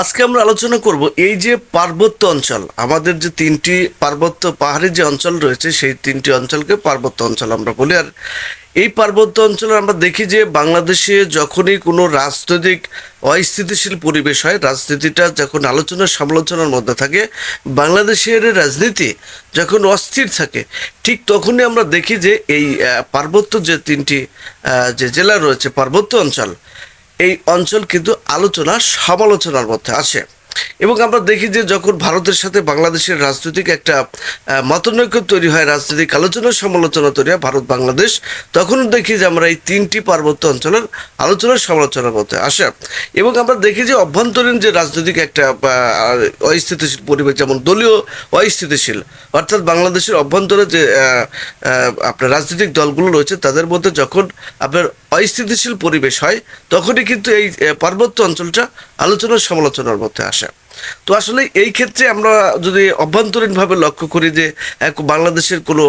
আজকে আমরা আলোচনা করব এই যে পার্বত্য অঞ্চল, আমাদের যে তিনটি পার্বত্য, পাহাড়ি যে অঞ্চল রয়েছে, সেই তিনটি অঞ্চলকে পার্বত্য অঞ্চল আমরা বলি। আর এই পার্বত্য অঞ্চলে আমরা দেখি যে বাংলাদেশে যখনই কোনো রাজনৈতিক অস্থিতিশীল পরিবেশ হয়, রাজনীতিটা যখন আলোচনা সমালোচনার মধ্যে থাকে, বাংলাদেশের রাজনীতি যখন অস্থির থাকে, ঠিক তখনই আমরা দেখি যে এই পার্বত্য যে তিনটি যে জেলা রয়েছে, পার্বত্য অঞ্চল এই অঞ্চল কিন্তু আলোচনা সমালোচনার মধ্যে আসে এবং আমরা দেখি যে যখন ভারতের সাথে বাংলাদেশের রাজনৈতিক একটা মতনৈক্য তৈরি হয়, রাজনৈতিক আলোচনা, সমালোচনা তৈরি হয় ভারত, বাংলাদেশ তখন দেখি যে আমরা এই তিনটি পার্বত্য অঞ্চলের আলোচনা, সমালোচনার মধ্যে আসে। এবং আমরা দেখি যে অভ্যন্তরীণ যে রাজনৈতিক একটা অস্থিতিশীল পরিবেশ, যেমন দলীয় অস্থিতিশীল, অর্থাৎ বাংলাদেশের অভ্যন্তরে যে আপনার রাজনৈতিক দলগুলো রয়েছে, তাদের মধ্যে যখন আপনার অস্থিতিশীল পরিবেশ হয়, তখনই কিন্তু এই পার্বত্য অঞ্চলটা আলোচনা, সমালোচনার মধ্যে আসে। worship. তো আসলে এই ক্ষেত্রে আমরা যদি অভ্যন্তরীণভাবে লক্ষ্য করি যে, এক বাংলাদেশের কোনো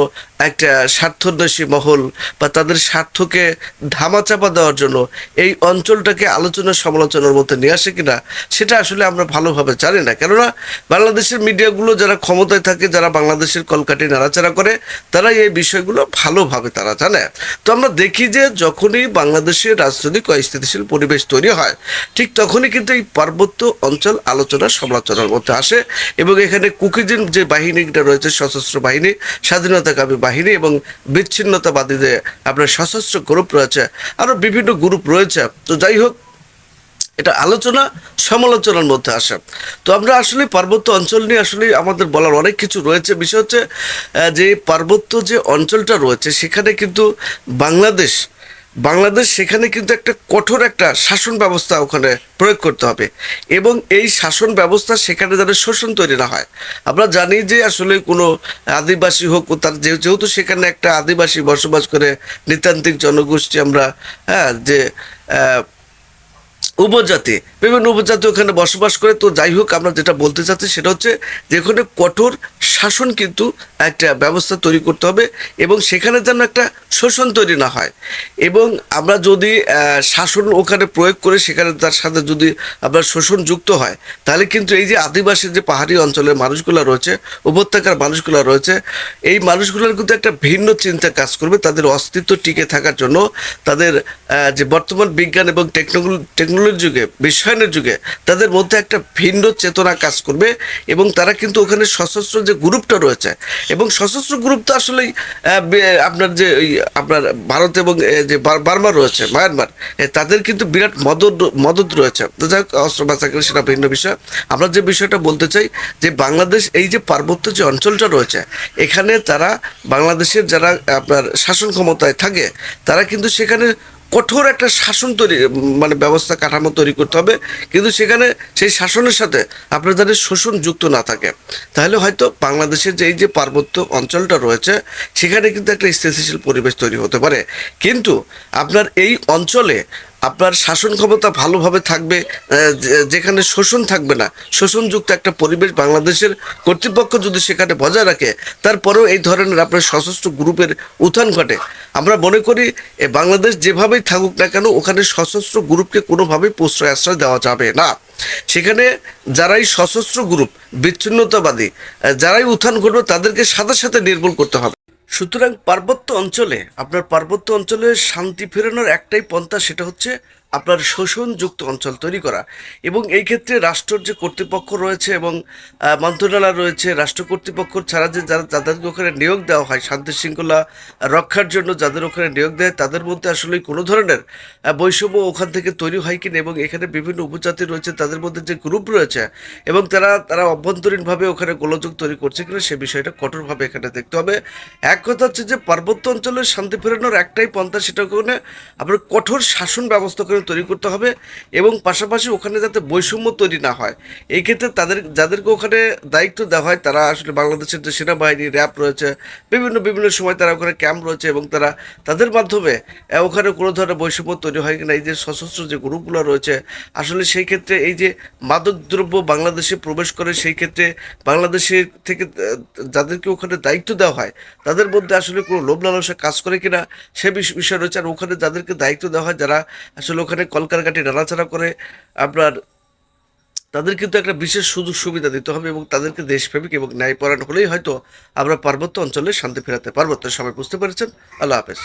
একটা স্বার্থন্বেষী মহল বা তাদের স্বার্থকে ধামাচাপা দেওয়ার জন্য এই অঞ্চলটাকে আলোচনা সমালোচনার মধ্যে নিয়ে আসে কিনা, সেটা আসলে আমরা ভালোভাবে জানি না। কেননা বাংলাদেশের মিডিয়াগুলো যারা ক্ষমতায় থাকে, যারা বাংলাদেশের কলকাঠি নাড়াচাড়া করে তারা এই বিষয়গুলো ভালোভাবে তারা জানে। তো আমরা দেখি যে, যখনই বাংলাদেশের রাজনৈতিক অস্থিতিশীল পরিবেশ তৈরি হয়, ঠিক তখনই কিন্তু এই পার্বত্য অঞ্চল আলোচনা সমালোচনার মধ্যে আসে এবং এখানে কুকিজিন যে বাহিনীটা রয়েছে, সশস্ত্র বাহিনী, স্বাধীনতাকামী বাহিনী এবং বিচ্ছিন্নতাবাদী যে আপনার সশস্ত্র গ্রুপ রয়েছে, আরও বিভিন্ন গ্রুপ রয়েছে। তো যাই হোক, এটা আলোচনা, সমালোচনার মধ্যে আসে। তো আমরা আসলে পার্বত্য অঞ্চল নিয়ে আসলে আমাদের বলার অনেক কিছু রয়েছে। বিষয় হচ্ছে যে পার্বত্য যে অঞ্চলটা রয়েছে, সেখানে কিন্তু বাংলাদেশ বাংলাদেশ সেখানে কিন্তু একটা কঠোর একটা শাসন ব্যবস্থা ওখানে প্রয়োগ করতে হবে। এবং এই শাসন ব্যবস্থা সেখানে যেন শোষণ তৈরি না হয়। আমরা জানি যে আসলে কোনো আদিবাসী হোক, তার যেহেতু সেখানে একটা আদিবাসী বসবাস করে নৃতান্ত্রিক জনগোষ্ঠী আমরা হ্যাঁ যে উপজাতি বিভিন্ন উপজাতি ওখানে বসবাস করে। তো যাই হোক, আমরা যেটা বলতে চাচ্ছি সেটা হচ্ছে যে ওখানে কঠোর শাসন কিন্তু একটা ব্যবস্থা তৈরি করতে হবে এবং সেখানে যেন একটা শোষণ তৈরি না হয়। এবং আমরা যদি শাসন ওখানে প্রয়োগ করে সেখানে তার সাথে যদি আপনার শোষণ যুক্ত হয়, তাহলে কিন্তু এই যে আদিবাসী যে পাহাড়ি অঞ্চলের মানুষগুলো রয়েছে, উপত্যকার মানুষগুলো রয়েছে, এই মানুষগুলোর কিন্তু একটা ভিন্ন চিন্তা কাজ করবে। তাদের অস্তিত্ব টিকে থাকার জন্য তাদের যে বর্তমান বিজ্ঞান এবং টেকনোলজি, টেকনোলজির যুগে বিশ্বায়নের যুগে তাদের মধ্যে একটা ভিন্ন চেতনা কাজ করবে এবং তারা কিন্তু ওখানে সশস্ত্র যে গ্রুপটা রয়েছে এবং সশস্ত্র গ্রুপ তো আসলেই আপনার যে আপনার ভারত এবং যে বার- বার্মা রয়েছে, মায়ানমার তাদের কিন্তু বিরাট মদত মদত রয়েছে। তো যাই হোক, অস্ত্র বাঁচাকে সেটা ভিন্ন বিষয়। আমরা যে বিষয়টা বলতে চাই যে বাংলাদেশ এই যে পার্বত্য যে অঞ্চলটা রয়েছে, এখানে তারা বাংলাদেশের যারা আপনার শাসন ক্ষমতায় থাকে, তারা কিন্তু সেখানে কঠোর একটা শাসন তৈরি মানে ব্যবস্থা কাঠামো তৈরি করতে হবে। কিন্তু সেখানে সেই শাসনের সাথে আপনার যাদের শোষণ যুক্ত না থাকে, তাহলে হয়তো বাংলাদেশের যে এই যে পার্বত্য অঞ্চলটা রয়েছে, সেখানে কিন্তু একটা স্থিতিশীল পরিবেশ তৈরি হতে পারে। কিন্তু আপনার এই অঞ্চলে আপনার শাসন ক্ষমতা ভালোভাবে থাকবে যেখানে শোষণ থাকবে না, শোষণযুক্ত একটা পরিবেশ বাংলাদেশের কর্তৃপক্ষ যদি সেখানে বজায় রাখে, তারপরেও এই ধরনের আপনার সশস্ত্র গ্রুপের উত্থান ঘটে। আমরা মনে করি বাংলাদেশ যেভাবেই থাকুক না কেন, ওখানে সশস্ত্র গ্রুপকে কোনোভাবেই প্রশ্রয় আশ্রয় দেওয়া যাবে না। সেখানে যারাই সশস্ত্র গ্রুপ, বিচ্ছিন্নতাবাদী যারাই উত্থান ঘটবে তাদেরকে সাথে সাথে নির্মূল করতে হবে। সুতরাং পার্বত্য অঞ্চলে আপনার পার্বত্য অঞ্চলে শান্তি ফেরানোর একটাই পন্থা সেটা হচ্ছে আপনার শোষণযুক্ত অঞ্চল তৈরি করা। এবং এই ক্ষেত্রে রাষ্ট্রের যে কর্তৃপক্ষ রয়েছে এবং মন্ত্রণালয় রয়েছে, রাষ্ট্র কর্তৃপক্ষ ছাড়া যে যারা যাদেরকে ওখানে নিয়োগ দেওয়া হয়, শান্তি শৃঙ্খলা রক্ষার জন্য যাদের ওখানে নিয়োগ দেয়, তাদের মধ্যে আসলে কোনো ধরনের বৈষম্য ওখান থেকে তৈরি হয় কিনা এবং এখানে বিভিন্ন উপজাতি রয়েছে, তাদের মধ্যে যে গ্রুপ রয়েছে এবং তারা তারা অভ্যন্তরীণভাবে ওখানে গোলযোগ তৈরি করছে কিনা সে বিষয়টা কঠোরভাবে এখানে দেখতে হবে। এক কথা হচ্ছে যে পার্বত্য অঞ্চলে শান্তি ফেরানোর একটাই পন্থা, সেটা ওখানে আপনার কঠোর শাসন ব্যবস্থা করে তৈরি করতে হবে এবং পাশাপাশি ওখানে যাতে বৈষম্য তৈরি না হয়। এই ক্ষেত্রে তাদের, যাদেরকে ওখানে দায়িত্ব দেওয়া হয়, তারা আসলে বাংলাদেশের যে সেনাবাহিনী, র্যাব রয়েছে, বিভিন্ন বিভিন্ন সময় তারা ওখানে ক্যাম্প রয়েছে এবং তারা তাদের মাধ্যমে ওখানে কোনো ধরনের বৈষম্য তৈরি হয় কিনা, এই যে সশস্ত্র যে গ্রুপগুলো রয়েছে, আসলে সেই ক্ষেত্রে এই যে মাদকদ্রব্য বাংলাদেশে প্রবেশ করে, সেই ক্ষেত্রে বাংলাদেশের থেকে যাদেরকে ওখানে দায়িত্ব দেওয়া হয়, তাদের মধ্যে আসলে কোনো লোভ লালসা কাজ করে কিনা, সে বিষ- বিষয় রয়েছে। আর ওখানে যাদেরকে দায়িত্ব দেওয়া হয়, যারা আসলে ওখানে কলকারকাটি নাড়াচাড়া করে আপনার তাদের কিন্তু একটা বিশেষ সুযোগ সুবিধা দিতে হবে এবং তাদেরকে দেশপ্রেমিক এবং ন্যায়পরায়ণ হলেই হয়তো আমরা পার্বত্য অঞ্চলে শান্তি ফেরাতে পারব। তো সবাই বুঝতে পেরেছেন। আল্লাহ হাফেজ।